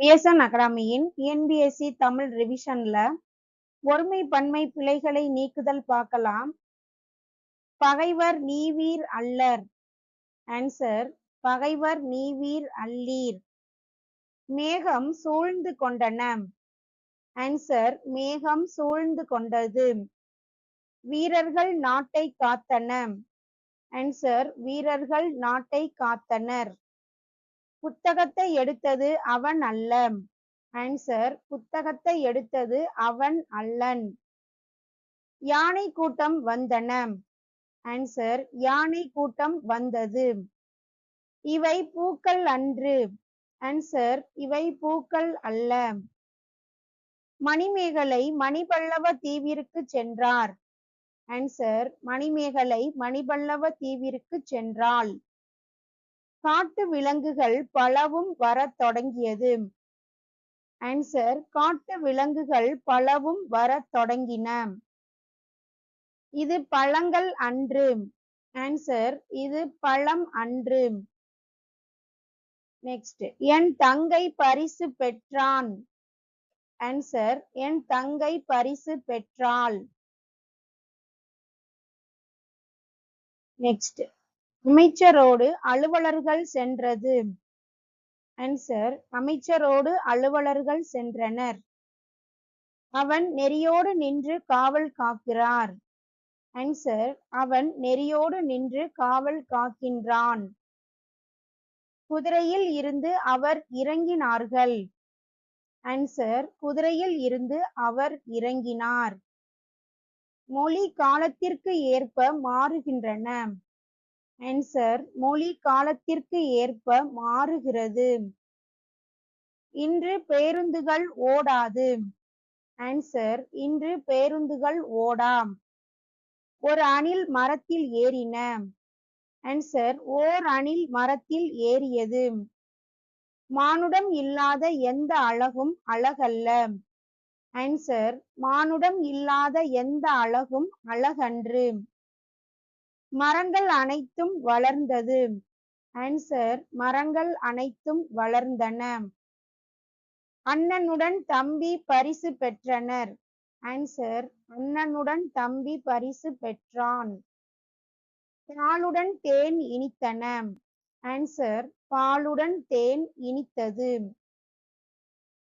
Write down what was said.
BSN அகாடமியின் NPSC Tamil ரிவிஷன்ல ஒருமை பன்மை பிழைகளை நீக்குதல் பார்க்கலாம். பகைவர் நீவீர் அல்லர். ஆன்சர் பகைவர் நீவீர் அல்லீர். மேகம் சூழ்ந்து கொண்டன. ஆன்சர் மேகம் சூழ்ந்து கொண்டது. வீரர்கள் நாட்டை காத்தன. ஆன்சர் வீரர்கள் நாட்டை காத்தனர். புத்தகத்தை எடுத்தது அவன் அல்ல ஆன்சர் புத்தகத்தை எடுத்தது அவன் அல்லன். யானை கூட்டம் வந்தன. ஆன்சர் யானை கூட்டம் வந்தது. இவை பூக்கள் அன்று. ஆன்சர் இவை பூக்கள் அல்ல. மணிமேகலை மணிபல்லவ தீவிற்கு சென்றார். ஆன்சர் மணிமேகலை மணிபல்லவ தீவிற்கு சென்றாள். காட்டு விலங்குகள் பலவும் வரத் தொடங்கியது. ஆன்சர் காட்டு விலங்குகள் பலவும் வரத் தொடங்கின. இது பழங்கள் அன்று. ஆன்சர் இது பழம் அன்று. நெக்ஸ்ட் என் தங்கை பரிசு பெற்றான். ஆன்சர் என் தங்கை பரிசு பெற்றாள். நெக்ஸ்ட் அமைச்சரோடு அலுவலர்கள் சென்றது. ஆன்சர் அமைச்சரோடு அலுவலர்கள் சென்றனர். அவன் நெறியோடு நின்று காவல் காக்கிறார். ஆன்சர் அவன் நெறியோடு நின்று காவல் காக்கின்றான். குதிரையில் இருந்து அவர் இறங்கினார்கள். ஆன்சர் குதிரையில் இருந்து அவர் இறங்கினார். மொழி காலத்திற்கு ஏற்ப மாறுகின்றன. ஆன்சர் மொழி காலத்திற்கு ஏற்ப மாறுகிறது. இன்று பேருந்துகள் ஓடாது. ஆன்சர் இன்று பேருந்துகள் ஓடாம். ஒரு அணில் மரத்தில் ஏறின. ஆன்சர் ஓர் அணில் மரத்தில் ஏறியது. மானுடம் இல்லாத எந்த அழகும் அழகல்ல. ஆன்சர் மானுடம் இல்லாத எந்த அழகும் அழகன்று. மரங்கள் அனைத்தும் வளர்ந்தது. ஆன்சர் மரங்கள் அனைத்தும் வளர்ந்தன. அண்ணனுடன் தம்பி பரிசு பெற்றனர். ஆன்சர் அண்ணனுடன் தம்பி பரிசு பெற்றான். பாலுடன் தேன் இனித்தன. ஆன்சர் பாலுடன் தேன் இனித்தது.